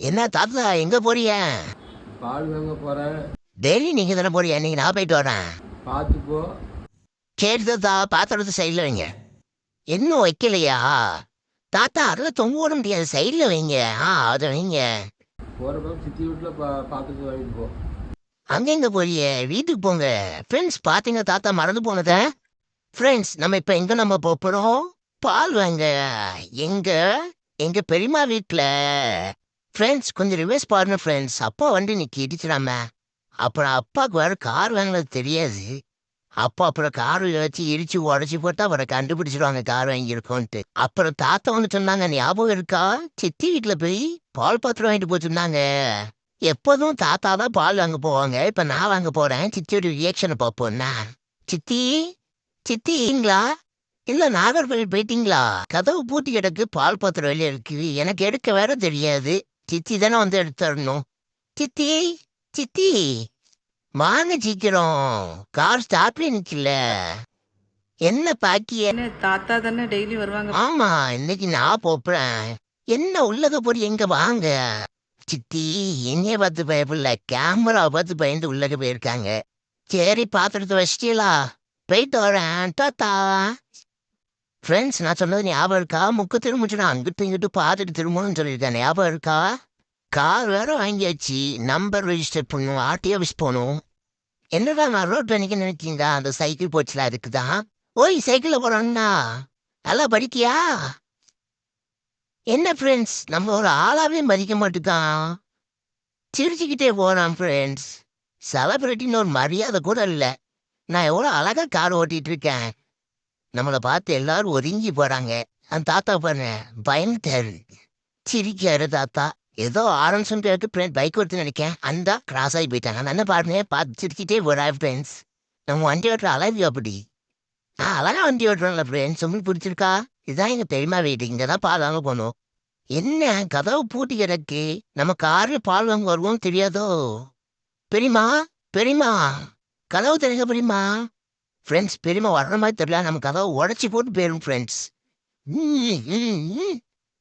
என்ன தாத்தா எங்க போறிய? பால் வாங்க போகிறேன் டெய்லி நீங்க தானே போறிய? இன்னைக்கு நான் போயிட்டு வரேன். பார்த்து போ. சரி தாத்தா பாத்திரத்தை சைடில் வைங்க. இன்னும் வைக்கலையா? தாத்தா அதில் தொங்க விட முடியாது. சைடில் வைங்க. ஆ அதை வைங்க. போகிற பக்கம் சித்தி வீட்டில் பா பார்த்துட்டு வாங்கிட்டு போ. அங்கெங்க போறிய? வீட்டுக்கு போங்க. ஃப்ரெண்ட்ஸ் பார்த்தீங்க தாத்தா மறந்து போனத? ஃப்ரெண்ட்ஸ் நம்ம இப்போ எங்க நம்ம போப் போறோம்? பால் வாங்க. எங்க? எங்க பெரியம்மா வீட்டில். ஃப்ரெண்ட்ஸ் கொஞ்சம் ரிவர்ஸ் பாருங்க ஃப்ரெண்ட்ஸ் அப்பா வண்டி நிற்கி இடிச்சிடாம. அப்புறம் அப்பாவுக்கு வேற கார் வாங்கினது தெரியாது. அப்பா அப்புறம் கார் வச்சு இடிச்சு உடச்சி போட்டா அவரை கண்டுபிடிச்சிடுவாங்க கார் வாங்கியிருக்கோன்ட்டு. அப்புறம் தாத்தா வந்து சொன்னாங்க ஞாபகம் இருக்கா? சித்தி வீட்டில் போய் பால் பாத்திரம் வாங்கிட்டு போச்சுருந்தாங்க எப்போதும் தாத்தா தான் பால் வாங்க போவாங்க. இப்ப நான் வாங்க போறேன். சித்தியோட ரியாக்ஷனை பார்ப்போம்னா. சித்தி சித்திங்களா இல்ல நாகர்கோவில் போயிட்டீங்களா? கதவு பூட்டி கிடக்கு பால் பாத்திரம் வெளியே இருக்கு. எனக்கு எடுக்க வேற தெரியாது. சித்தி தானே வந்து எடுத்துடணும். சித்தி சித்தி வாங்க சீக்கிரம். கார் ஸ்டாப்ல நிக்கல. என்ன பாக்கிய? தாத்தா தானே டெய்லி வருவாங்க. ஆமா இன்னைக்கு நான் போப்புறேன் என்ன உள்ளக போய் எங்க வாங்க? சித்தி என்னைய பார்த்து பயப்படல கேமராவை பார்த்து பயந்து உள்ளக போயிருக்காங்க. சரி பாத்திரத்தை வச்சிட்டீங்களா போயிட்டு வரேன். தாத்தா. ஃப்ரெண்ட்ஸ் நான் சொன்னது ஞாபகம் இருக்கா? முக்கு திரும்பிச்சு நான் அங்கிட்டு இங்கிட்டு பார்த்துட்டு திரும்பணும்னு சொல்லியிருக்கேன். ஞாபகம் இருக்கா? கார் வேற வாங்கியாச்சு. நம்பர் ரெஜிஸ்டர் பண்ணணும். ஆர்டி ஆஃபீஸ் போகணும். என்னடா நான் ரோட் பண்ணிக்க நினைக்கிங்களா அந்த சைக்கிள் போச்சுல அதுக்கு தான் ஓய் சைக்கிளில் போகிறோம்னா நல்லா படிக்கியா? என்ன ஃப்ரெண்ட்ஸ் நம்ம ஒரு ஆளாவே மதிக்க மாட்டேங்கான் சிரிச்சுக்கிட்டே போறான் ஃப்ரெண்ட்ஸ் செலப்ரிட்டின்னு ஒரு மரியாதை கூட இல்லை. நான் எவ்வளோ அழகா கார் ஓட்டிட்டு இருக்கேன். நம்மளை பார்த்து எல்லாரும் ஒதுங்கி போறாங்க. அந்த தாத்தா பாருங்க பயந்துட்டாரு. சிரிக்காரு தாத்தா. ஏதோ ஆரம்பிச்சு பேருக்கு ஃப்ரெண்ட் பைக் ஓட்டு நினைக்கேன் அந்த கிராஸ் ஆகி போயிட்டாங்க. நான் என்ன பாருங்க பார்த்து சிரிக்கிட்டே போறா ஃப்ரெண்ட்ஸ் நம்ம வண்டி ஓட்டுற அழகு அப்படி? ஆ அழகா வண்டி ஓட்டுறோம்ல ஃப்ரெண்ட்ஸ் உங்களுக்கு பிடிச்சிருக்கா இதான் எங்க பெரியமா வீடு. இங்க தான் பால் வாங்க போகணும். என்ன கதவு பூட்டி கிடக்கு? நம்ம கார்ல பால் வாங்க வருவோம் தெரியாதோ? பெரியம்மா பெரியம்மா. கதவு தெரியுங்க பெரியம்மா. ஃப்ரெண்ட்ஸ் பெரியம்மா வர்ற மாதிரி தெரியல. நம்ம கதவை உடச்சி போட்டு போயிடும் ஃப்ரெண்ட்ஸ்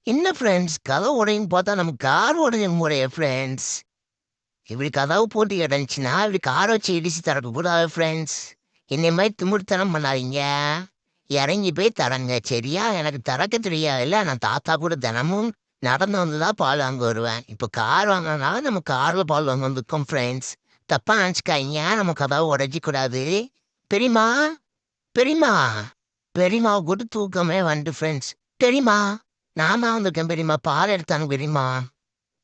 என்ன ஃப்ரெண்ட்ஸ் கதவு உடையும் பார்த்தா நம்ம கார் உடைய முறைய ஃப்ரெண்ட்ஸ் இப்படி கதவு போட்டு கிடந்துச்சுன்னா இப்படி கார் வச்சு இடிச்சு தரக்கூடாது ஃப்ரெண்ட்ஸ் என்னை மாதிரி திமிர்த்தனம் பண்ணாதீங்க. இறங்கி போய் தரங்க சரியா? எனக்கு திறக்க தெரியாதுல்ல நான் தாத்தா கூட தினமும் நடந்து வந்து தான் பால் வாங்க வருவேன். இப்போ கார் வாங்கினால நம்ம காரில் பால் வாங்க வந்துருக்கோம் ஃப்ரெண்ட்ஸ் தப்பா ஏன் நம்ம கதவை உடைச்சி பெரியமா பெரியம்மா. பெரியம்மா கூட தூக்கமே வந்து ஃப்ரெண்ட்ஸ் தெரியுமா நான் தான் வந்திருக்கேன் பெரியம்மா. பால் எடுத்தாங்க பெரியம்மா.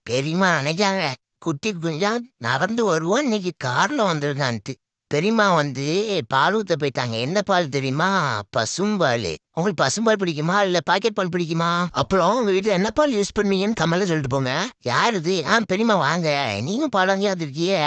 பெரியம்மா நினைக்காங்க குட்டி குஞ்சா நடந்து வருவோம் இன்னைக்கு காரில் வந்துருந்தான்ட்டு பெரியம்மா வந்து பால் ஊத்த போயிட்டாங்க. என்ன பால் தெரியுமா? பசும்பால். உங்களுக்கு பசும்பால் பிடிக்குமா? இல்ல பாக்கெட் பால் பிடிக்குமா? அப்புறம் உங்க வீட்டுல என்ன பால் யூஸ் பண்ணுவீங்கன்னு கமலை சொல்லிட்டு போங்க. யார் இது? ஆ பெரியம்மா வாங்க. நீங்க பால் வாங்கியாது இருக்கியே.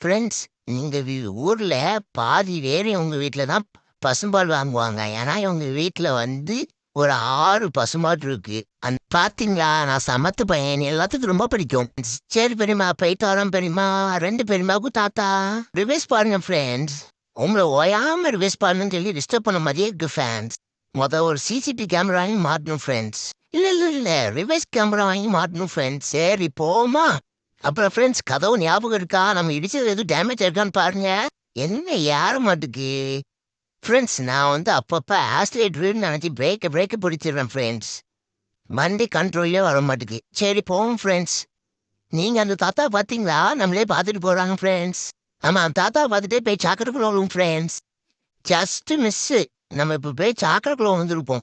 ஃப்ரெண்ட்ஸ் நீங்க வீ- ஊர்ல பாதி பேர் உங்க வீட்டுல தான் பசும்பால் வாங்குவாங்க. ஏன்னா உங்க வீட்டுல வந்து ஒரு ஆறு பசுமாட்டு இருக்கு. அந்த பார்த்தீங்களா நான் சமத்து பையன். எல்லாத்துக்கும் ரொம்ப பிடிக்கும். சரி பெரியம்மா. போயிட்டு வரோம் பெரியம்மா. ரெண்டு பெரியமாவுக்கும் தாத்தா. ரிவைஸ் பாருங்க ஃப்ரெண்ட்ஸ் உங்களை ஓயாம ரிவேஸ் பாருங்கன்னு சொல்லி டிஸ்டர்ப் பண்ண மாதிரியே இருக்கு ஃபேன்ஸ் மொதல் ஒரு சிசிடிவி கேமரா வாங்கி மாட்டணும் ஃப்ரெண்ட்ஸ் இல்ல இல்ல இல்ல. ரிவைஸ் கேமரா வாங்கி மாட்டணும் ஃப்ரெண்ட்ஸ் சரி போமா அப்புறம் ஃப்ரெண்ட்ஸ் கதவு ஞாபகம் இருக்கா? நம்ம இடிச்சது எதுவும் டேமேஜ் இருக்கான்னு பாருங்க. என்ன யார மாட்டுக்கு? ஃப்ரெண்ட்ஸ் நான் வந்து அப்பப்போ ஆஸ்லேட்ருன்னு நினச்சி பிரேக்கை பிரேக்கை பிடிச்சிடுறேன் ஃப்ரெண்ட்ஸ் வண்டி கண்ட்ரோல்லே வர மாட்டுக்கு. சரி போவோம் ஃப்ரெண்ட்ஸ் நீங்கள் அந்த தாத்தா பார்த்தீங்களா நம்மளே பார்த்துட்டு போகிறாங்க ஃப்ரெண்ட்ஸ் ஆமாம் தாத்தா பார்த்துட்டே போய் சாக்கடைக்குள்ள விழுவும் ஃப்ரெண்ட்ஸ் ஜஸ்ட் மிஸ்ஸு நம்ம இப்போ போய் சாக்கடைக்குள்ள வந்துருப்போம்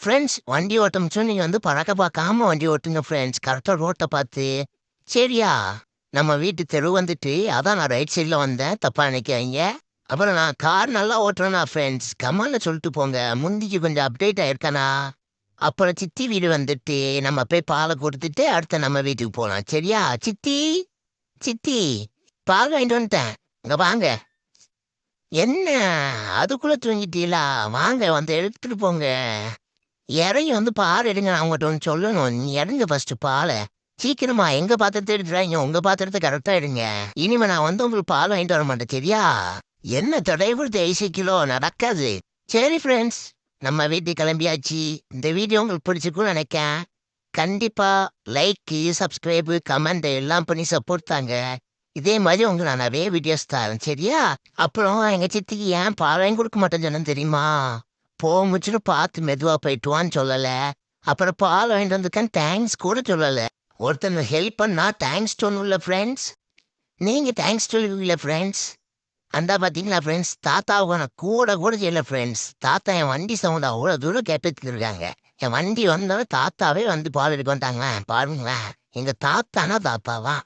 ஃப்ரெண்ட்ஸ் வண்டி ஓட்டம் நீங்கள் வந்து பழக்க பார்க்காம வண்டி ஓட்டுங்க ஃப்ரெண்ட்ஸ் கரெக்டாக ரோட்டை பார்த்து சரியா? நம்ம வீட்டு தெரு வந்துட்டு அதான் நான் ரைட் சைடில் வந்தேன். தப்பா நினைக்காதீங்க. அப்புறம் நான் கார் நல்லா ஓட்டுறேனா ஃப்ரெண்ட்ஸ் கமலில் சொல்லிட்டு போங்க. முந்திக்கு கொஞ்சம் அப்டேட் ஆயிருக்கானா? அப்புறம் சித்தி வீடு வந்துட்டு நம்ம போய் பாலை கொடுத்துட்டு அடுத்த நம்ம வீட்டுக்கு போகலாம் சரியா? சித்தி? சித்தி பால் வாங்கிட்டு வந்துட்டேன். இங்க வாங்க. என்ன? அதுக்குள்ள தூங்கிட்டீங்களா? வாங்க வந்து எடுத்துட்டு போங்க. இறங்கி வந்து பால் எடுங்க. நான் உங்கள்கிட்ட ஒன்று சொல்லணும். நீ இறங்க ஃபர்ஸ்ட் பாலை. சீக்கிரமா எங்க பாத்திரத்தை எடுத்துறாங்க உங்க பாத்திரத்தை கரெக்டா எடுங்க. இனிமே நான் வந்து உங்களுக்கு பால் வாங்கிட்டு வர மாட்டேன் சரியா? என்ன தொடைவுறுத்து ஐசி கிலோ நடக்காது. சரி ஃப்ரெண்ட்ஸ் நம்ம வீட்டுக்கு கிளம்பியாச்சு. இந்த வீடியோ உங்களுக்கு பிடிச்சிருக்கும்னு நினைக்கேன். கண்டிப்பா லைக் சப்ஸ்கிரைபு கமெண்ட் எல்லாம் பண்ணி சப்போர்ட் தாங்க. இதே மாதிரி உங்களுக்கு நான் நிறைய வீடியோஸ் தரேன் சரியா? அப்புறம் எங்க சித்திக்கு ஏன் பாலையும் கொடுக்க மாட்டேன்னு சொன்னேன் தெரியுமா? போக முச்சுட்டு பார்த்து மெதுவா போயிட்டுவான்னு சொல்லல. அப்புறம் பால் வாங்கிட்டு வந்திருக்கேன் தேங்க்ஸ் கூட சொல்லல. ஒருத்தன் ஹெல்ப் பண்ணா தேங்க்ஸ் சொல்லுள்ள ஃப்ரெண்ட்ஸ் நீங்க தேங்க்ஸ் சொல்லுவீங்கள ஃப்ரெண்ட்ஸ் அந்த பார்த்தீங்களா ஃப்ரெண்ட்ஸ் தாத்தாவுக்கு நான் கூட கூட செய்யல ஃப்ரெண்ட்ஸ் தாத்தா என் வண்டி சவுண்ட் அவ்வளோ தூரம் கேட்டுருக்காங்க இருக்காங்க. என் வண்டி வந்தவன் தாத்தாவே வந்து பால் எடுக்க வந்தாங்களேன் பாருங்களேன். எங்க தாத்தானா தாத்தாவா?